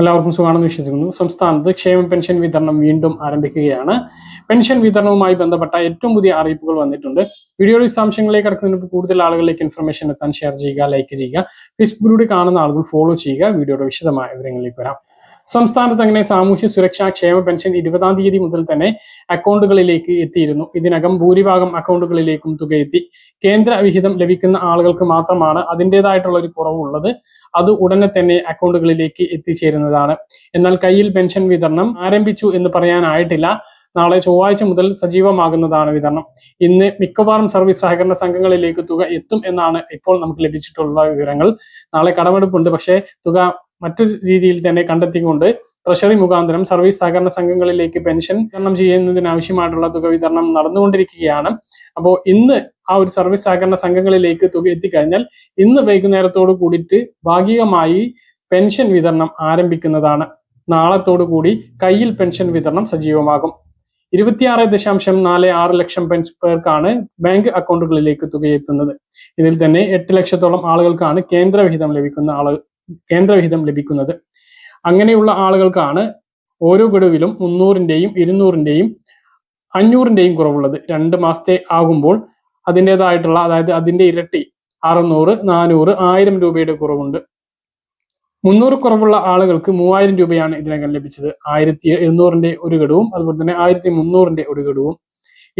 എല്ലാവർക്കും സുഖമാണെന്ന് വിശ്വസിക്കുന്നു. സംസ്ഥാനത്ത് ക്ഷേമ പെൻഷൻ വിതരണം വീണ്ടും ആരംഭിക്കുകയാണ്. പെൻഷൻ വിതരണവുമായി ബന്ധപ്പെട്ട ഏറ്റവും പുതിയ അറിയിപ്പുകൾ വന്നിട്ടുണ്ട്. വീഡിയോയുടെ വിശദാംശങ്ങളിലേക്ക് കടക്കുന്നതിന് കൂടുതൽ ആളുകളിലേക്ക് ഇൻഫർമേഷൻ എത്താൻ ഷെയർ ചെയ്യുക ലൈക്ക് ചെയ്യുക. ഫേസ്ബുക്കിലൂടെ കാണുന്ന ആളുകൾ ഫോളോ ചെയ്യുക. വീഡിയോയുടെ വിശദമായ വിവരങ്ങളിലേക്ക് വരാം. സംസ്ഥാനത്ത് അങ്ങനെ സാമൂഹ്യ സുരക്ഷാ ക്ഷേമ പെൻഷൻ ഇരുപതാം തീയതി മുതൽ തന്നെ അക്കൗണ്ടുകളിലേക്ക് എത്തിയിരുന്നു. ഇതിനകം ഭൂരിഭാഗം അക്കൗണ്ടുകളിലേക്കും തുക എത്തി കേന്ദ്ര വിഹിതം ലഭിക്കുന്ന ആളുകൾക്ക് മാത്രമാണ് അതിന്റെതായിട്ടുള്ള ഒരു കുറവുള്ളത് അത് ഉടനെ തന്നെ അക്കൗണ്ടുകളിലേക്ക് എത്തിച്ചേരുന്നതാണ്. എന്നാൽ കയ്യിൽ പെൻഷൻ വിതരണം ആരംഭിച്ചു എന്ന് പറയാനായിട്ടില്ല. നാളെ ചൊവ്വാഴ്ച മുതൽ സജീവമാകുന്നതാണ് വിതരണം. ഇന്ന് മിക്കവാറും സർവീസ് സഹകരണ സംഘങ്ങളിലേക്ക് തുക എത്തും എന്നാണ് ഇപ്പോൾ നമുക്ക് ലഭിച്ചിട്ടുള്ള വിവരങ്ങൾ. നാളെ കടമെടുപ്പുണ്ട്. പക്ഷേ തുക മറ്റൊരു രീതിയിൽ തന്നെ കണ്ടെത്തിക്കൊണ്ട് ട്രഷറി മുഖാന്തരം സർവീസ് സഹകരണ സംഘങ്ങളിലേക്ക് പെൻഷൻ വിതരണം ചെയ്യുന്നതിനാവശ്യമായിട്ടുള്ള തുക വിതരണം നടന്നുകൊണ്ടിരിക്കുകയാണ്. അപ്പോൾ ഇന്ന് ആ ഒരു സർവീസ് സഹകരണ സംഘങ്ങളിലേക്ക് തുക എത്തിക്കഴിഞ്ഞാൽ ഇന്ന് വൈകുന്നേരത്തോട് കൂടിയിട്ട് ഭാഗികമായി പെൻഷൻ വിതരണം ആരംഭിക്കുന്നതാണ്. നാളത്തോടു കൂടി കയ്യിൽ പെൻഷൻ വിതരണം സജീവമാകും. ഇരുപത്തിയാറ് ദശാംശം നാല് ആറ് ലക്ഷം പേർക്കാണ് ബാങ്ക് അക്കൗണ്ടുകളിലേക്ക് തുക എത്തുന്നത്. ഇതിൽ തന്നെ എട്ട് ലക്ഷത്തോളം ആളുകൾക്കാണ് കേന്ദ്രവിഹിതം ലഭിക്കുന്ന ആളുകൾ കേന്ദ്രവിഹിതം ലഭിക്കുന്നത്. അങ്ങനെയുള്ള ആളുകൾക്കാണ് ഓരോ ഗഡുവിലും മുന്നൂറിന്റെയും ഇരുന്നൂറിന്റെയും അഞ്ഞൂറിന്റെയും കുറവുള്ളത്. രണ്ട് മാസത്തെ ആകുമ്പോൾ അതിന്റെതായിട്ടുള്ള അതായത് അതിന്റെ ഇരട്ടി അറുന്നൂറ് നാനൂറ് ആയിരം രൂപയുടെ കുറവുണ്ട്. മുന്നൂറ് കുറവുള്ള ആളുകൾക്ക് മൂവായിരം രൂപയാണ് ഇതിനകം ലഭിച്ചത്. ആയിരത്തി എഴുന്നൂറിന്റെ ഒരു ഗഡുവും അതുപോലെ തന്നെ ആയിരത്തി മുന്നൂറിന്റെ ഒരു ഗഡുവും.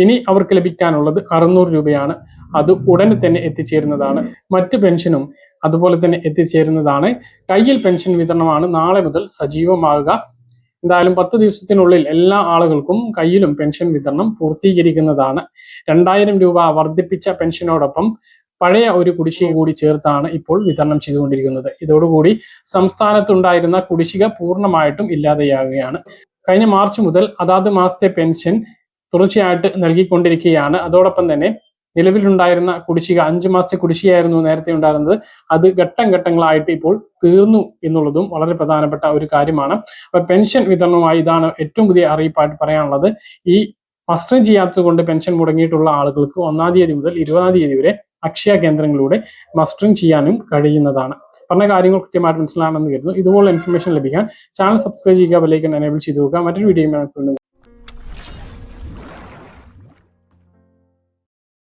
ഇനി അവർക്ക് ലഭിക്കാനുള്ളത് അറുന്നൂറ് രൂപയാണ്. അത് ഉടനെ തന്നെ എത്തിച്ചേരുന്നതാണ്. മറ്റ് പെൻഷനും അതുപോലെ തന്നെ എത്തിച്ചേരുന്നതാണ്. കയ്യിൽ പെൻഷൻ വിതരണമാണ് നാളെ മുതൽ സജീവമാകുക. എന്തായാലും പത്ത് ദിവസത്തിനുള്ളിൽ എല്ലാ ആളുകൾക്കും കയ്യിലും പെൻഷൻ വിതരണം പൂർത്തീകരിക്കുന്നതാണ്. രണ്ടായിരം രൂപ വർദ്ധിപ്പിച്ച പെൻഷനോടൊപ്പം പഴയ ഒരു കുടിശ്ശിക കൂടി ചേർത്താണ് ഇപ്പോൾ വിതരണം ചെയ്തുകൊണ്ടിരിക്കുന്നത്. ഇതോടുകൂടി സംസ്ഥാനത്തുണ്ടായിരുന്ന കുടിശ്ശിക പൂർണമായിട്ടും ഇല്ലാതെയാകുകയാണ്. കഴിഞ്ഞ മാർച്ച് മുതൽ അതാത് മാസത്തെ പെൻഷൻ തുടർച്ചയായിട്ട് നൽകിക്കൊണ്ടിരിക്കുകയാണ്. അതോടൊപ്പം തന്നെ നിലവിലുണ്ടായിരുന്ന കുടിശ്ശിക അഞ്ചു മാസത്തെ കുടിശ്ശികയായിരുന്നു നേരത്തെ ഉണ്ടായിരുന്നത്. അത് ഘട്ടം ഘട്ടങ്ങളായിട്ട് ഇപ്പോൾ തീർന്നു എന്നുള്ളതും വളരെ പ്രധാനപ്പെട്ട ഒരു കാര്യമാണ്. അപ്പൊ പെൻഷൻ വിതരണവുമായി ഇതാണ് ഏറ്റവും പുതിയ അറിയിപ്പായിട്ട് പറയാനുള്ളത്. ഈ മസ്റ്ററിംഗ് ചെയ്യാത്തത് കൊണ്ട് പെൻഷൻ മുടങ്ങിയിട്ടുള്ള ആളുകൾക്ക് ഒന്നാം തീയതി മുതൽ ഇരുപതാം തീയതി വരെ അക്ഷയ കേന്ദ്രങ്ങളിലൂടെ മസ്റ്ററിംഗ് ചെയ്യാനും കഴിയുന്നതാണ്. പറഞ്ഞ കാര്യങ്ങൾ കൃത്യമായിട്ട് മനസ്സിലാണെന്ന് കരുതുന്നു. ഇതുപോലെ ഇൻഫർമേഷൻ ലഭിക്കാൻ ചാനൽ സബ്സ്ക്രൈബ് ചെയ്യുക ബെല്ലൈക്കൻ എനേബിൾ ചെയ്തു നോക്കുക മറ്റൊരു വീഡിയോ